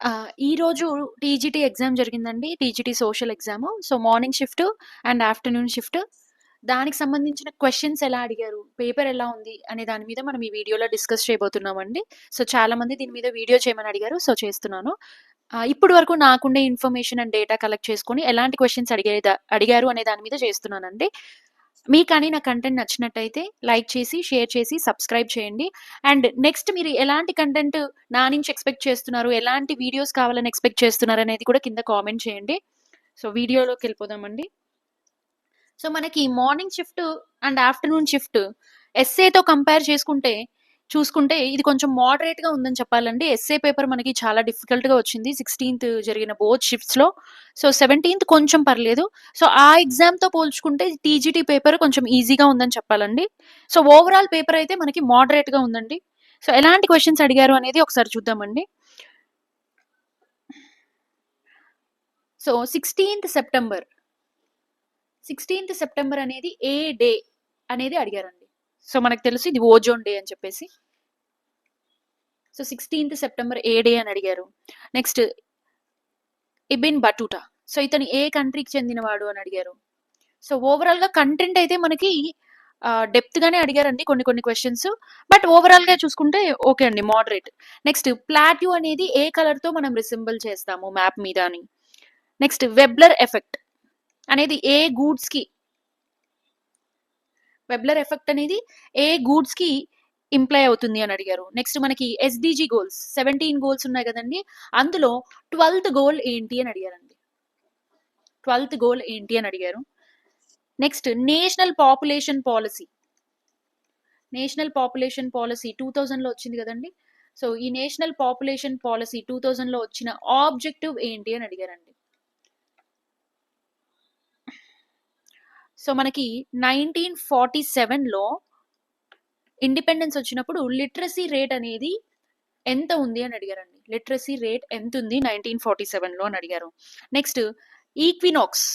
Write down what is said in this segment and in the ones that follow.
ఈ ఈరోజు TGT exam జరిగిందండి. TGT social exam so, morning shift and afternoon shift. దానికి సంబంధించిన క్వశ్చన్స్ ఎలా అడిగారు? పేపర్ ఎలా ఉంది? అనే దాని మీద మనం ఈ వీడియోలో డిస్కస్ చేయబోతున్నామండి. సో, చాలా మంది దీని మీద వీడియో చేయమని అడిగారు. సో, చేస్తున్నాను. ఇప్పుడు ఇప్పటి వరకు నాకుండే ఇన్ఫర్మేషన్ అండ్ డేటా కలెక్ట్ చేసుకొని ఎలాంటి క్వశ్చన్స్ అడిగే అడిగారు అనే దాని మీద చేస్తున్నానండి. మీకు కానీ నా కంటెంట్ నచ్చినట్టయితే లైక్ చేసి, షేర్ చేసి, సబ్స్క్రైబ్ చేయండి. అండ్ నెక్స్ట్ మీరు ఎలాంటి కంటెంట్ నా నుంచి ఎక్స్‌పెక్ట్ చేస్తున్నారు? ఎలాంటి వీడియోస్ కావాలని ఎక్స్‌పెక్ట్ చేస్తున్నారు? అనేది కూడా కింద కామెంట్ చేయండి. సో, వీడియోలోకి వెళ్ళిపోదామండి సో, మనకి morning shift and afternoon shift ఎస్ఏతో compare చేసుకుంటే చూసుకుంటే ఇది కొంచెం మోడరేట్‌గా ఉందని చెప్పాలండి. ఎస్ఏ పేపర్ మనకి చాలా డిఫికల్ట్‌గా వచ్చింది. 16థ్ జరిగిన బోత్ షిఫ్ట్స్‌లో. సో, 17థ్ కొంచెం పర్లేదు. సో, ఆ ఎగ్జామ్‌తో పోల్చుకుంటే టీజీటీ పేపర్ కొంచెం ఈజీగా ఉందని చెప్పాలండి. సో, ఓవరాల్ పేపర్ అయితే మనకి మోడరేట్‌గా ఉందండి. సో, ఎలాంటి క్వశ్చన్స్ అడిగారు అనేది ఒకసారి చూద్దామండి. సో, 16థ్ సెప్టెంబర్ 16థ్ సెప్టెంబర్ అనేది ఏ డే అనేది అడిగారండి. సో, మనకు తెలుసు ఇది ఓజోన్ డే అని చెప్పేసి. సో, 16థ్ సెప్టెంబర్ ఏ డే అని అడిగారు. Next Ibn Battuta. సో, ఇతను ఏ కంట్రీకి చెందినవాడు అని అడిగారు. సో, ఓవరాల్‌గా కంటెంట్ అయితే మనకి డెప్త్ డెప్త్‌గానే అడిగారండి కొన్ని కొన్ని క్వశ్చన్స్ బట్ ఓవరాల్‌గా చూసుకుంటే ఓకే అండి. మోడరేట్. నెక్స్ట్ ప్లాట్యూ అనేది ఏ కలర్‌తో మనం రిసింబుల్ చేస్తాము మ్యాప్ మీద అని. నెక్స్ట్ వెబ్లర్ ఎఫెక్ట్ అనేది ఏ గూడ్స్‌కి వెబ్లర్ ఎఫెక్ట్ అనేది ఏ గూడ్స్‌కి ఇంప్లై అవుతుంది అని అడిగారు. నెక్స్ట్ మనకి ఎస్‌డీజీ గోల్స్ 17 గోల్స్ ఉన్నాయి కదండి అందులో 12థ్ గోల్ ఏంటి అని అడిగారండి. 12థ్ గోల్ ఏంటి అని అడిగారు. Next national population policy national population policy two థౌజండ్లో వచ్చింది కదండి సో, ఈ నేషనల్ పాపులేషన్ పాలసీ టూ 2000లో వచ్చిన ఆబ్జెక్టివ్ ఏంటి అని అడిగారండి. సో, మనకి 1947లో ఇండిపెండెన్స్ వచ్చినప్పుడు లిటరసీ రేట్ అనేది ఎంత ఉంది అని అడిగారండి. లిటరసీ రేట్ ఎంత ఉంది నైన్టీన్ ఫార్టీ సెవెన్లో అని అడిగారు. Next equinox.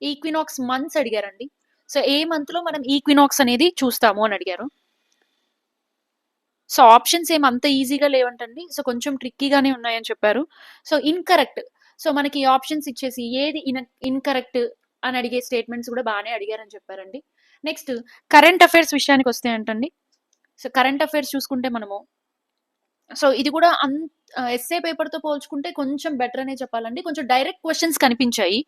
ఈక్వినాక్స్ మంత్స్ అడిగారండి. సో, ఏ మంత్‌లో మనం ఈక్వినాక్స్ అనేది చూస్తాము అని అడిగారు. సో, ఆప్షన్స్ ఏం అంత ఈజీగా లేవంటండి. సో, కొంచెం ట్రిక్కీగానే ఉన్నాయని చెప్పారు. So, incorrect. సో, మనకి ఆప్షన్స్ ఇచ్చేసి ఏది ఇన్ ఇన్‌కరెక్ట్ అని అడిగే స్టేట్మెంట్స్ కూడా బాగానే అడిగారని చెప్పారండి. నెక్స్ట్ కరెంట్ అఫైర్స్ విషయానికి వస్తే అంటండి. సో, కరెంట్ అఫైర్స్ చూసుకుంటే మనము సో, ఇది కూడా అన్ ఎస్ఏ పేపర్‌తో పోల్చుకుంటే కొంచెం బెటర్ అనే చెప్పాలండి. కొంచెం డైరెక్ట్ క్వశ్చన్స్ కనిపించాయి.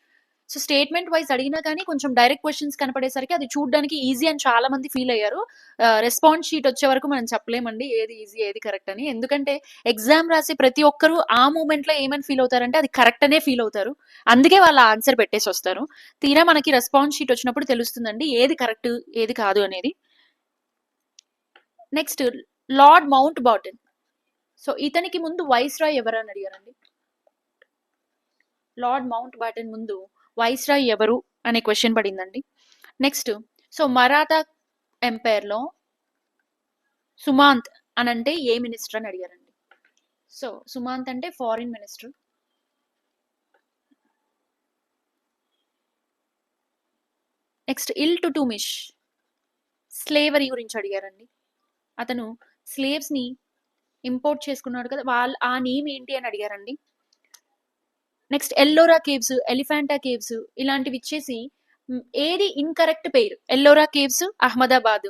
సో, స్టేట్మెంట్ వైస్ అడిగినా కానీ కొంచెం డైరెక్ట్ క్వశ్చన్స్ కనపడేసరికి అది చూడడానికి ఈజీ అని చాలా మంది ఫీల్ అయ్యారు. రెస్పాన్స్ షీట్ వచ్చే వరకు మనం చెప్పలేమండి. ఏది ఈజీ ఏది కరెక్ట్ అని. ఎందుకంటే ఎగ్జామ్ రాసే ప్రతి ఒక్కరు ఆ మూమెంట్‌లో ఏమని ఫీల్ అవుతారంటే అది కరెక్ట్ అనే ఫీల్ అవుతారు. అందుకే వాళ్ళ ఆన్సర్ పెట్టేసి వస్తారు తీరా మనకి రెస్పాన్స్ షీట్ వచ్చినప్పుడు తెలుస్తుందండి ఏది కరెక్ట్, ఏది కాదు అనేది. Next Lord Mountbatten. సో, ఇతనికి ముందు వైస్ రాయ్ ఎవరని అడిగారండి. లార్డ్ మౌంట్ బాటన్ ముందు వైస్‌రాయ్ ఎవరు అనే క్వశ్చన్ పడిందండి. నెక్స్ట్ సో, మరాఠా ఎంపైర్‌లో సుమాంత్ అని అంటే ఏ మినిస్టర్ అని అడిగారండి. సో, సుమాంత్ అంటే foreign minister. Next Iltutmish Iltutmish. Slavery గురించి అడిగారండి. అతను స్లేవ్స్‌ని ఇంపోర్ట్ చేసుకున్నాడు కదా! వాళ్ళ ఆ నేమ్ ఏంటి అని అడిగారండి. Next Ellora caves, Elephanta caves ఇలాంటివి ఇచ్చేసి ఏది ఇన్‌కరెక్ట్ పేరు Ellora caves Ahmedabad.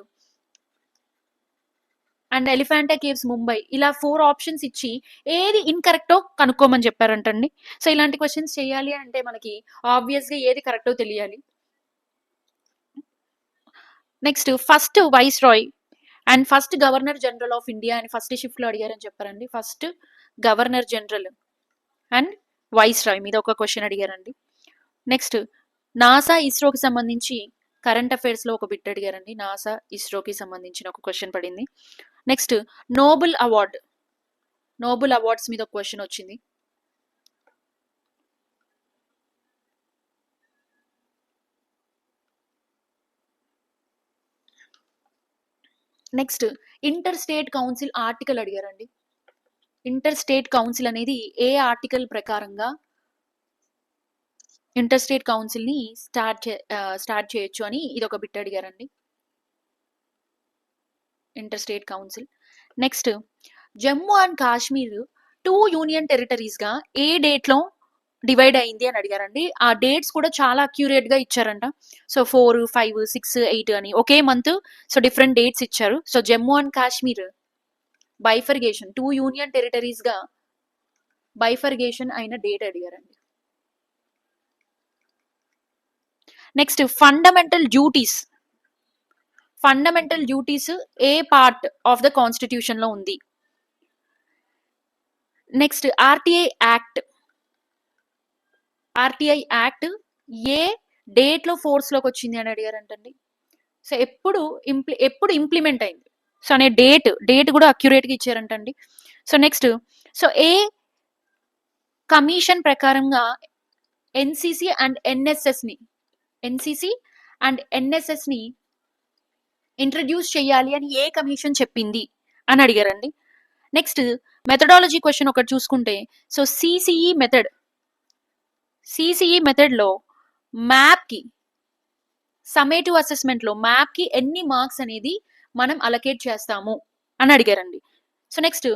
And Elephanta caves Mumbai. ఇలా ఫోర్ ఆప్షన్స్ ఇచ్చి ఏది ఇన్‌కరెక్టో కనుక్కోమని చెప్పారంటండి. సో, ఇలాంటి క్వశ్చన్స్ చేయాలి అంటే మనకి ఆబ్వియస్‌గా ఏది కరెక్టో తెలియాలి. Next first viceroy and first governor general of India అని ఫస్ట్ షిఫ్ట్‌లో అడిగారని చెప్పారండి. First governor general and viceroy మీద ఒక క్వశ్చన్ అడిగారండి. నెక్స్ట్ నాసా, ఇస్రోకి సంబంధించి కరెంట్ అఫైర్స్‌లో ఒక బిట్ అడిగారండి. నాసా, ఇస్రోకి సంబంధించిన ఒక క్వశ్చన్ పడింది. Next Nobel award. Nobel awards మీద ఒక క్వశ్చన్ వచ్చింది. Next inter state council article అడిగారండి. ఇంటర్ స్టేట్ కౌన్సిల్ అనేది ఏ ఆర్టికల్ ప్రకారంగా ఇంటర్ స్టేట్ కౌన్సిల్‌ని స్టార్ట్ చే స్టార్ట్ చేయొచ్చు అని ఇది ఒక బిట్ అడిగారండి. Inter state council. Next Jammu and Kashmir two union టెరిటరీస్గా ఏ డేట్లో డివైడ్ అయింది అని అడిగారండి ఆ డేట్స్ కూడా చాలా అక్యూరేట్గా ఇచ్చారంట so four five six eight అని ఒకే మంత్ సో డిఫరెంట్ డేట్స్ ఇచ్చారు so Jammu and Kashmir bifurcation two union టెరిటరీస్గా bifurcation అయిన డేట్ అడిగారండి. Next fundamental duties fundamental duties A part of the కాన్స్టిట్యూషన్లో ఉంది? Next RTI act RTI act ఏ డేట్లో ఫోర్స్లోకి వచ్చింది అని అడిగారంటండి. సో ఎప్పుడు ఇంప్లి ఎప్పుడు ఇంప్లిమెంట్ అయింది? సో అనే డేట్ డేట్ కూడా అక్యురేట్గా ఇచ్చారంటండి. సో నెక్స్ట్ సో ఏ కమిషన్ ప్రకారంగా ఎన్సిసి అండ్ ఎన్ఎస్ఎస్ని ఎన్సిసి అండ్ ఎన్ఎస్ఎస్ని ఇంట్రడ్యూస్ చేయాలి అని ఏ కమిషన్ చెప్పింది అని అడిగారండి. నెక్స్ట్ మెథడాలజీ క్వశ్చన్ ఒకటి చూసుకుంటే సో సిసిఈ మెథడ్ సిసిఈ మెథడ్లో మ్యాప్కి సమేటివ్ అసెస్మెంట్లో మ్యాప్కి ఎన్ని మార్క్స్ అనేది మనం అలకేట్ చేస్తాము అని అడిగారండి. సో నెక్స్ట్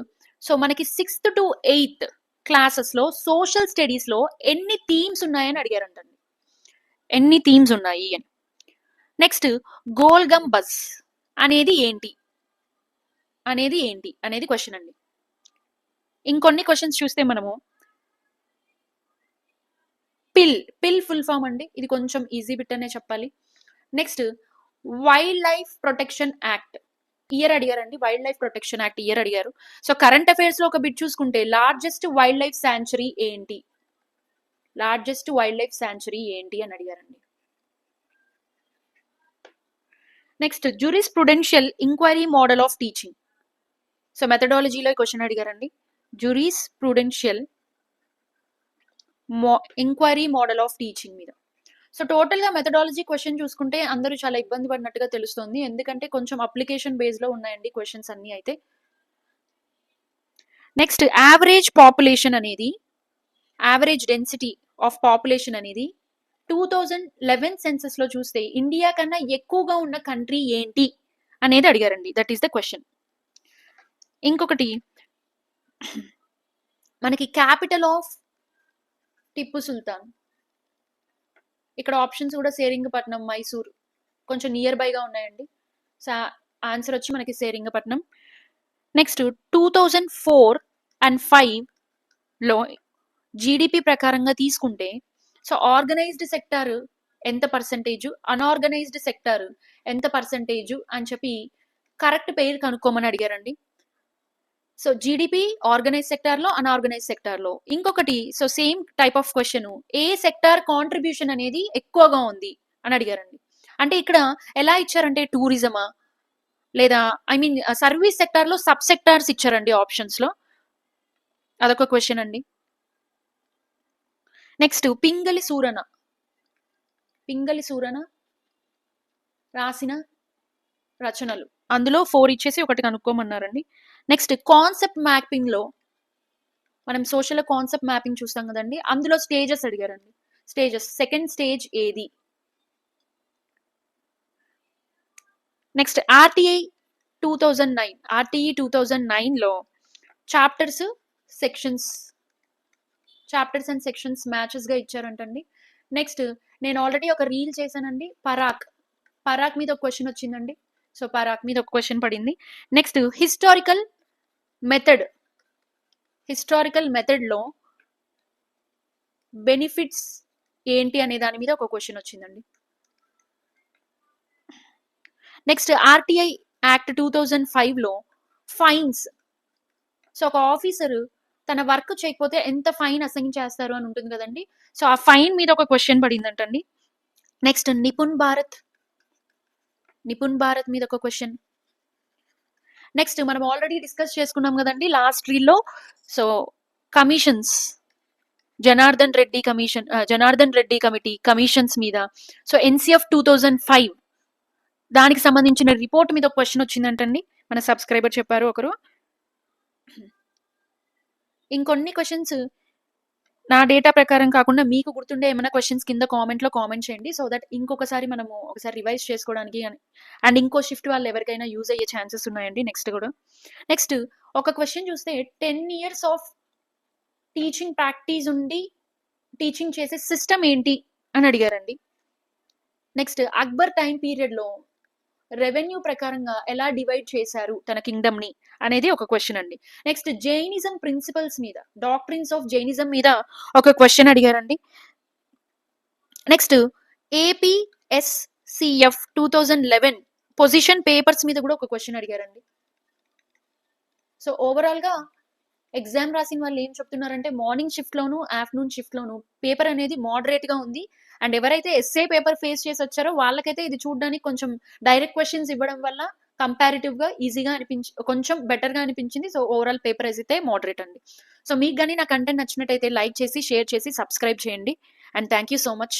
సో మనకి సిక్స్త్ టు ఎయిత్ క్లాసెస్లో సోషల్ స్టడీస్లో ఎన్ని థీమ్స్ ఉన్నాయని అడిగారంటండి. ఎన్ని థీమ్స్ ఉన్నాయి అని. నెక్స్ట్ గోల్గమ్ బస్ అనేది ఏంటి? అనేది ఏంటి? అనేది క్వశ్చన్ అండి. ఇంకొన్ని క్వశ్చన్స్ చూస్తే మనము పిల్ పిల్ ఫుల్ ఫామ్ అండి. ఇది కొంచెం ఈజీ బిట్ అనే చెప్పాలి. Next wildlife protection act year అడిగారండి. Wild life protection act year అడిగారు. సో కరెంట్ అఫైర్స్లో ఒక బిట్ చూసుకుంటే లార్జెస్ట్ వైల్డ్ లైఫ్ శాంచురీ ఏంటి? లార్జెస్ట్ వైల్డ్ లైఫ్ శాంచురీ ఏంటి అని అడిగారండి. Next jurisprudential inquiry model of teaching so మెథడాలజీలో question అడిగారండి. జూరిస్ ప్రుడెన్షియల్ మో ఇంక్వైరీ మోడల్ ఆఫ్ టీచింగ్ మీద. సో టోటల్గా మెథడాలజీ క్వశ్చన్ చూసుకుంటే అందరూ చాలా ఇబ్బంది పడినట్టుగా తెలుస్తుంది. ఎందుకంటే కొంచెం అప్లికేషన్ బేస్లో ఉన్నాయండి క్వశ్చన్స్ అన్ని అయితే. నెక్స్ట్ యావరేజ్ పాపులేషన్ అనేది యావరేజ్ డెన్సిటీ ఆఫ్ పాపులేషన్ అనేది టూ థౌజండ్ లెవెన్ సెన్సెస్లో చూస్తే ఇండియా కన్నా ఎక్కువగా ఉన్న కంట్రీ ఏంటి అనేది అడిగారండి. దట్ ఈస్ ద క్వశ్చన్ ఇంకొకటి మనకి క్యాపిటల్ ఆఫ్ టిప్పు సుల్తాన్. ఇక్కడ ఆప్షన్స్ కూడా సేరింగపట్నం మైసూర్. కొంచెం నియర్ బైగా ఉన్నాయండి. సో ఆన్సర్ వచ్చి మనకి Seringapatam next two thousand four and ఫైవ్లో జీడిపి ప్రకారంగా తీసుకుంటే సో ఆర్గనైజ్డ్ సెక్టార్ ఎంత పర్సంటేజ్ అన్ఆర్గనైజ్డ్ సెక్టార్ ఎంత పర్సంటేజ్ అని చెప్పి కరెక్ట్ పేరు కనుక్కోమని అడిగారండి. సో జీడిపి ఆర్గనైజ్ సెక్టార్లో అన్ఆర్గనైజ్ సెక్టార్లో. ఇంకొకటి so same type of question A sector contribution అనేది ఎక్కువగా ఉంది? అని అడిగారండి. అంటే ఇక్కడ ఎలా ఇచ్చారంటే టూరిజమా లేదా ఐ మీన్ సర్వీస్ సెక్టార్లో సబ్ సెక్టార్స్ ఇచ్చారండి ఆప్షన్స్లో. అదొక క్వశ్చన్ అండి. నెక్స్ట్ పింగలి సూరన పింగలి సూరన రాసిన రచనలు. అందులో ఫోర్ ఇచ్చేసి ఒకటి కనుక్కోమన్నారండి. నెక్స్ట్ కాన్సెప్ట్ మ్యాపింగ్లో మనం సోషల్ కాన్సెప్ట్ మ్యాపింగ్ చూస్తాం కదండి. అందులో స్టేజెస్ అడిగారండి. స్టేజెస్ సెకండ్ స్టేజ్ ఏది? Next RTI two thousand nine RTE two thousand నైన్లో chapters sections chapters and sections మ్యాచెస్గా ఇచ్చారంటండి. నెక్స్ట్ నేను ఆల్రెడీ ఒక రీల్ చేశానండి. పరాక్ పరాక్ మీద ఒక క్వశ్చన్ వచ్చిందండి. సో పరాక్ మీద ఒక క్వశ్చన్ పడింది. Next historical method. హిస్టారికల్ మెథడ్లో బెనిఫిట్స్ ఏంటి అనే దాని మీద ఒక క్వశ్చన్ వచ్చిందండి. Next RTI act two thousand ఫైవ్లో ఫైన్స్ సో ఒక ఆఫీసరు తన వర్క్ చేయకపోతే ఎంత ఫైన్ అసైన్ చేస్తారు అని ఉంటుంది కదండి. సో ఆ ఫైన్ మీద ఒక క్వశ్చన్ పడిందంటండి. నెక్స్ట్ నిపుణ్ భారత్ నిపుణ్ భారత్ మీద ఒక క్వశ్చన్. నెక్స్ట్ మనం ఆల్రెడీ డిస్కస్ చేసుకున్నాం కదండి last రీల్లో so commissions Janardhan Reddy commission uh, Janardhan Reddy committee commissions మీద. So NCF two thousand five దానికి సంబంధించిన రిపోర్ట్ మీద ఒక క్వశ్చన్ వచ్చిందంటండి. మన సబ్స్క్రైబర్ చెప్పారు ఒకరు. ఇంకొన్ని క్వశ్చన్స్ నా డేటా ప్రకారం కాకుండా మీకు గుర్తుండే ఏమైనా క్వశ్చన్స్ కింద కామెంట్లో కామెంట్ చేయండి సో దట్ ఇంకొకసారి మనము ఒకసారి రివైజ్ చేసుకోవడానికి అండ్ ఇంకో షిఫ్ట్ వాళ్ళు ఎవరికైనా యూజ్ అయ్యే ఛాన్సెస్ ఉన్నాయండి. నెక్స్ట్ కూడా. నెక్స్ట్ ఒక క్వశ్చన్ చూస్తే ten years of teaching practice ఉండి టీచింగ్ చేసే సిస్టమ్ ఏంటి అని అడిగారండి. నెక్స్ట్ అక్బర్ టైం పీరియడ్లో రెవెన్యూ ప్రకారంగా ఎలా డివైడ్ చేశారు తన కింగ్డమ్ని అనేది ఒక క్వశ్చన్ అండి. నెక్స్ట్ జైనిజం ప్రిన్సిపల్స్ మీద డాక్ట్రిన్స్ ఆఫ్ జైనిజం మీద ఒక క్వశ్చన్ అడిగారండి. Next APSCF two thousand eleven position papers మీద కూడా ఒక క్వశ్చన్ అడిగారండి. సో ఓవరాల్గా ఎగ్జామ్ రాసిన వాళ్ళు ఏం చెప్తున్నారంటే మార్నింగ్ షిఫ్ట్ లోను ఆఫ్టర్నూన్ షిఫ్ట్ లోను పేపర్ అనేది మోడరేట్గా ఉంది. అండ్ ఎవరైతే ఎస్ఏ పేపర్ ఫేస్ చేసి వచ్చారో వాళ్ళకైతే ఇది చూడడానికి కొంచెం డైరెక్ట్ క్వశ్చన్స్ ఇవ్వడం వల్ల కంపారిటివ్గా ఈజీగా అనిపించి కొంచెం బెటర్గా అనిపించింది. సో ఓవరాల్ పేపర్ అయితే మోడరేట్ అండి. సో మీకు కానీ నా కంటెంట్ నచ్చినట్టయితే లైక్ చేసి షేర్ చేసి సబ్స్క్రైబ్ చేయండి. And thank you so much